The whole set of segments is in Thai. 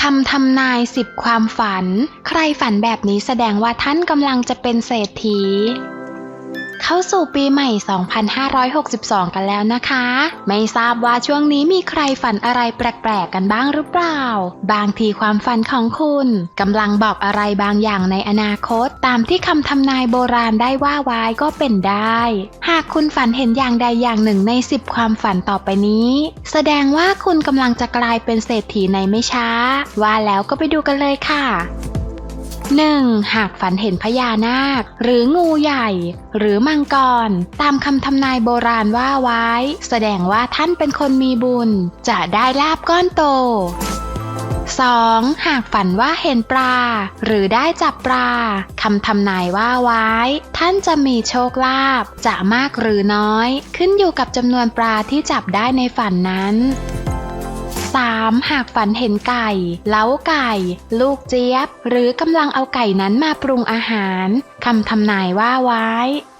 คำทำนายสิบความฝัน ใครฝันแบบนี้แสดงว่าท่านกำลังจะเป็นเศรษฐี เข้าสู่ปีใหม่ 2562 กันแล้วนะคะ ไม่ทราบว่าช่วงนี้มีใครฝันอะไรแปลกๆกันบ้างหรือเปล่า บางทีความฝันของคุณกำลังบอกอะไรบางอย่างในอนาคต ตามที่คำทำนายโบราณได้ว่าไว้ก็เป็นได้ หากคุณฝันเห็นอย่างใดอย่างหนึ่งใน 10 ความฝันต่อไปนี้ แสดงว่าคุณกำลังจะกลายเป็นเศรษฐีในไม่ช้า ว่าแล้วก็ไปดูกันเลยค่ะ 1. หากฝันเห็นพญานาค หรืองูใหญ่ หรือมังกร ตามคำทำนายโบราณว่าไว้ แสดงว่าท่านเป็นคนมีบุญ จะได้ลาบก้อนโต 2. หากฝันว่าเห็นปลา หรือได้จับปลาคำทำนายว่าไว้ ท่านจะมีโชคลาภจะมากหรือน้อย ขึ้นอยู่กับจำนวนปลาที่จับได้ในฝันนั้น 3. หากฝันเห็นไก่ เล้าไก่ ลูกเจี๊ยบ หรือกำลังเอาไก่นั้นมาปรุงอาหารคำทำนายว่าไว้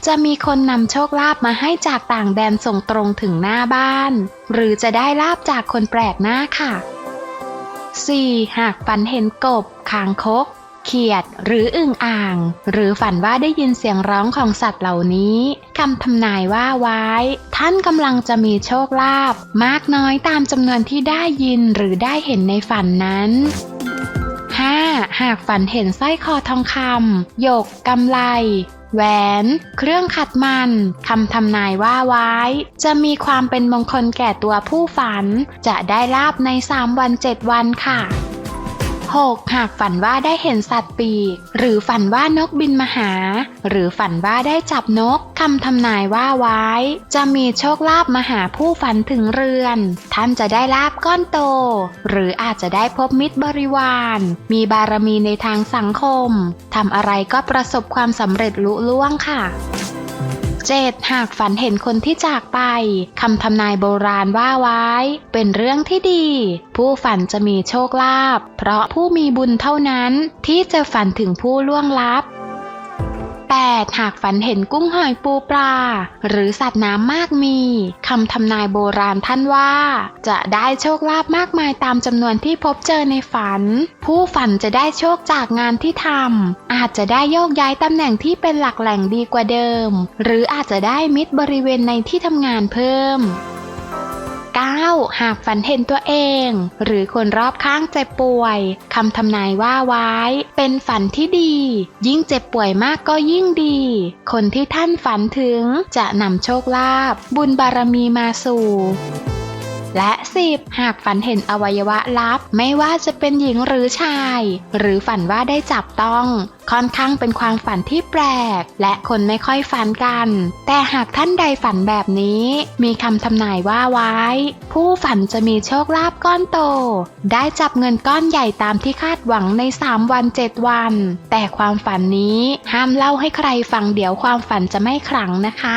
จะมีคนนำโชคลาภมาให้จากต่างแดนส่งตรงถึงหน้าบ้าน หรือจะได้ลาบจากคนแปลกหน้าค่ะ 4. หากฝันเห็นกบคางคก เขียดหรืออึ่งอ่าง หรือฝันว่าได้ยินเสียงร้องของสัตว์เหล่านี้คำทำนายว่าไว้ ท่านกำลังจะมีโชคลาภมากน้อยตามจำนวนที่ได้ยินหรือได้เห็นในฝันนั้น 5. หากฝันเห็นสร้อยคอทองคำหยกกำไลแหวน เครื่องขัดมันคำทำนายว่าไว้ จะมีความเป็นมงคลแก่ตัวผู้ฝัน จะได้ลาบใน 3 วัน 7 วันค่ะ 6. หากฝันว่าได้เห็นสัตว์ปีก หรือฝันว่านกบินมาหา หรือฝันว่าได้จับนกคำทำนายว่าไว้ จะมีโชคลาภมาหาผู้ฝันถึงเรือน ท่านจะได้ลาบก้อนโต หรืออาจจะได้พบมิตรบริวาร มีบารมีในทางสังคมทำอะไรก็ประสบความสำเร็จลุล่วงค่ะ 7. หากฝันเห็นคนที่จากไปคำทำนายโบราณว่าไว้ เป็นเรื่องที่ดี ผู้ฝันจะมีโชคลาภเพราะผู้มีบุญเท่านั้นที่จะฝันถึงผู้ล่วงลับ 8. หากฝันเห็นกุ้งหอยปูปลา หรือสัตว์น้ำมากมีคำทำนายโบราณท่านว่า จะได้โชคลาภมากมายตามจำนวนที่พบเจอในฝัน ผู้ฝันจะได้โชคจากงานที่ทำอาจจะได้โยกย้ายตำแหน่งที่เป็นหลักแหล่งดีกว่าเดิม หรืออาจจะได้มิตรบริเวณในที่ทำงานเพิ่ม 9. หากฝันเห็นตัวเอง หรือคนรอบข้างเจ็บป่วยคำทำนายว่าไว้ เป็นฝันที่ดี ยิ่งเจ็บป่วยมากก็ยิ่งดี คนที่ท่านฝันถึงจะนำโชคลาภบุญบารมีมาสู่ และ 10. หากฝันเห็นอวัยวะลับ ไม่ว่าจะเป็นหญิงหรือชาย หรือฝันว่าได้จับต้อง ค่อนข้างเป็นความฝันที่แปลก และคนไม่ค่อยฝันกัน แต่หากท่านใดฝันแบบนี้ มีคำทำนายว่าไว้ ผู้ฝันจะมีโชคลาภก้อนโต ได้จับเงินก้อนใหญ่ตามที่คาดหวังใน 3 วัน 7 วัน แต่ความฝันนี้ห้ามเล่าให้ใครฟังเดี๋ยวความฝันจะไม่ขลังนะคะ